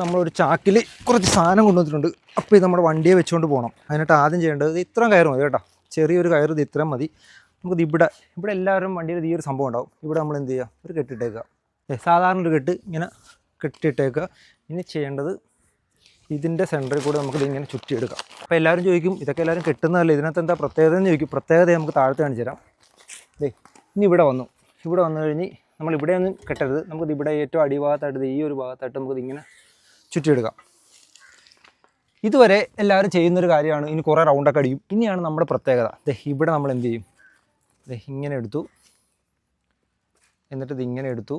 നമ്മളൊരു ചാക്കിൽ കുറച്ച് സാധനം കൊണ്ടുവന്നിട്ടുണ്ട്. അപ്പോൾ ഇത് നമ്മുടെ വണ്ടിയെ വെച്ചുകൊണ്ട് പോകണം അതിനായിട്ട് ആദ്യം ചെയ്യേണ്ടത് ഇത് ഇത്രയും കയറ് മതി കേട്ടോ. ചെറിയൊരു കയറ് ഇത് ഇത്രയും മതി. നമുക്കിത് ഇവിടെ ഇവിടെ എല്ലാവരും വണ്ടിയിൽ ഈ ഒരു സംഭവം ഉണ്ടാവും. ഇവിടെ നമ്മൾ എന്ത് ചെയ്യുക ഒരു കെട്ടിട്ടേക്കുക. സാധാരണ ഒരു കെട്ട് ഇങ്ങനെ കെട്ടിയിട്ടേക്കുക ഇനി ചെയ്യേണ്ടത് ഇതിന്റെ സെന്ററിൽ കൂടെ നമുക്കിത് ഇങ്ങനെ ചുറ്റിയെടുക്കാം. അപ്പോൾ എല്ലാവരും ചോദിക്കും ഇതൊക്കെ എല്ലാവരും കെട്ടുന്നതല്ലേ? ഇതിനകത്ത് എന്താ പ്രത്യേകത എന്ന് ചോദിക്കും. പ്രത്യേകത നമുക്ക് താഴത്ത് കാണിച്ചു തരാം. ദേ ഇനി ഇവിടെ വന്നു. ഇവിടെ വന്നു കഴിഞ്ഞ് നമ്മൾ ഇവിടെ ഒന്നും കെട്ടരുത്. നമുക്കിത് ഇവിടെ ഏറ്റവും അടിഭാഗത്തായിട്ട് ഈ ഒരു ഭാഗത്തായിട്ട് നമുക്കിത് ഇങ്ങനെ ചുറ്റിയെടുക്കാം ഇതുവരെ എല്ലാവരും ചെയ്യുന്നൊരു കാര്യമാണ് ഇനി കുറേ റൗണ്ടൊക്കെ അടിക്കും ഇനിയാണ് നമ്മുടെ പ്രത്യേകത. ദേ ഇവിടെ നമ്മൾ എന്ത് ചെയ്യും? ദേ ഇങ്ങനെ എടുത്തു. എന്നിട്ട് ഇതിങ്ങനെ എടുത്തു.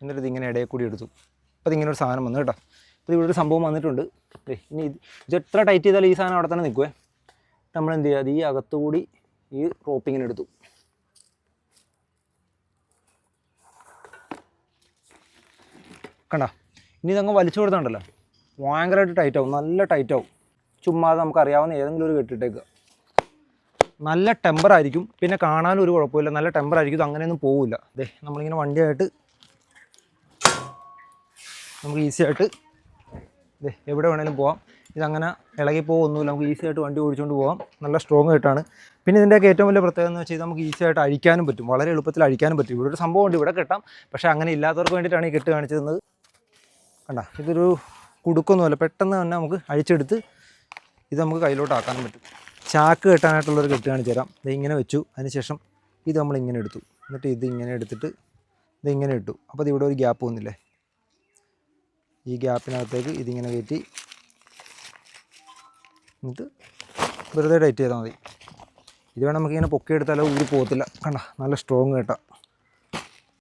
എന്നിട്ട് ഇതിങ്ങനെ ഇടയിൽ കൂടി എടുത്തു. അപ്പോൾ ഇതിങ്ങനെ ഒരു സാധനം വന്നു കേട്ടോ. അപ്പോൾ ഇവിടെ ഒരു സംഭവം വന്നിട്ടുണ്ട്. ദേ ഇനി ഇത് ഇത് എത്ര ടൈറ്റ് ചെയ്താലും ഈ സാധനം അവിടെ തന്നെ നിൽക്കുവേ. നമ്മൾ എന്ത് ചെയ്യുക? അത് ഈ അകത്തുകൂടി ഈ റോപ്പിങ്ങിനെ എടുത്തു. കണ്ട? ഇനി ഇതങ്ങ് വലിച്ചു കൊടുത്തുണ്ടല്ലോ. ഭയങ്കരമായിട്ട് ടൈറ്റ് ആവും നല്ല ടൈറ്റ് ആവും. ചുമ്മാതെ നമുക്ക് അറിയാവുന്ന ഏതെങ്കിലും ഒരു കെട്ടിട്ടേക്കുക നല്ല ടെമ്പർ ആയിരിക്കും പിന്നെ കാണാനും ഒരു കുഴപ്പമില്ല നല്ല ടെമ്പർ ആയിരിക്കും ഇത് അങ്ങനെയൊന്നും പോവില്ല. അതെ നമ്മളിങ്ങനെ വണ്ടിയായിട്ട് നമുക്ക് ഈസി ആയിട്ട് ദേ എവിടെ വേണേലും പോവാം. ഇതങ്ങനെ ഇളകി പോകുമൊന്നുമില്ല നമുക്ക് ഈസി ആയിട്ട് വണ്ടി ഓടിച്ചുകൊണ്ട് പോകാം നല്ല സ്ട്രോങ് ആയിട്ടാണ്. പിന്നെ ഇതിന്റെയൊക്കെ ഏറ്റവും വലിയ പ്രത്യേകത എന്ന് വെച്ചാൽ നമുക്ക് ഈസി ആയിട്ട് അഴിക്കാനും പറ്റും വളരെ എളുപ്പത്തിൽ അഴിക്കാനും പറ്റും. ഇവിടെ ഒരു സംഭവം ഉണ്ട് ഇവിടെ കെട്ടാം. പക്ഷേ അങ്ങനെ ഇല്ലാത്തവർക്ക് വേണ്ടിയിട്ടാണ് ഈ കെട്ട് കാണിച്ചു തന്നത് കണ്ട ഇതൊരു കുടുക്കൊന്നുമല്ല. പെട്ടെന്ന് തന്നെ നമുക്ക് അഴിച്ചെടുത്ത് ഇത് നമുക്ക് കയ്യിലോട്ട് ആക്കാനും പറ്റും. ചാക്ക് കെട്ടാനായിട്ടുള്ളൊരു കെട്ട് കാണിച്ചു തരാം. ഇത് ഇങ്ങനെ വെച്ചു. അതിനുശേഷം ഇത് നമ്മൾ ഇങ്ങനെ എടുത്തു. എന്നിട്ട് ഇത് ഇങ്ങനെ എടുത്തിട്ട് ഇത് ഇങ്ങനെ ഇട്ടു. അപ്പോൾ ഇവിടെ ഒരു ഗ്യാപ്പ് വന്നില്ലേ? ഈ ഗ്യാപ്പിനകത്തേക്ക് ഇതിങ്ങനെ കയറ്റി എന്നിട്ട് വെറുതെ ടൈറ്റ് ചെയ്താൽ മതി. ഇത് വേണം നമുക്കിങ്ങനെ പൊക്കിയെടുത്താലോ ഊരി പോകത്തില്ല. കണ്ട നല്ല സ്ട്രോങ് കേട്ടോ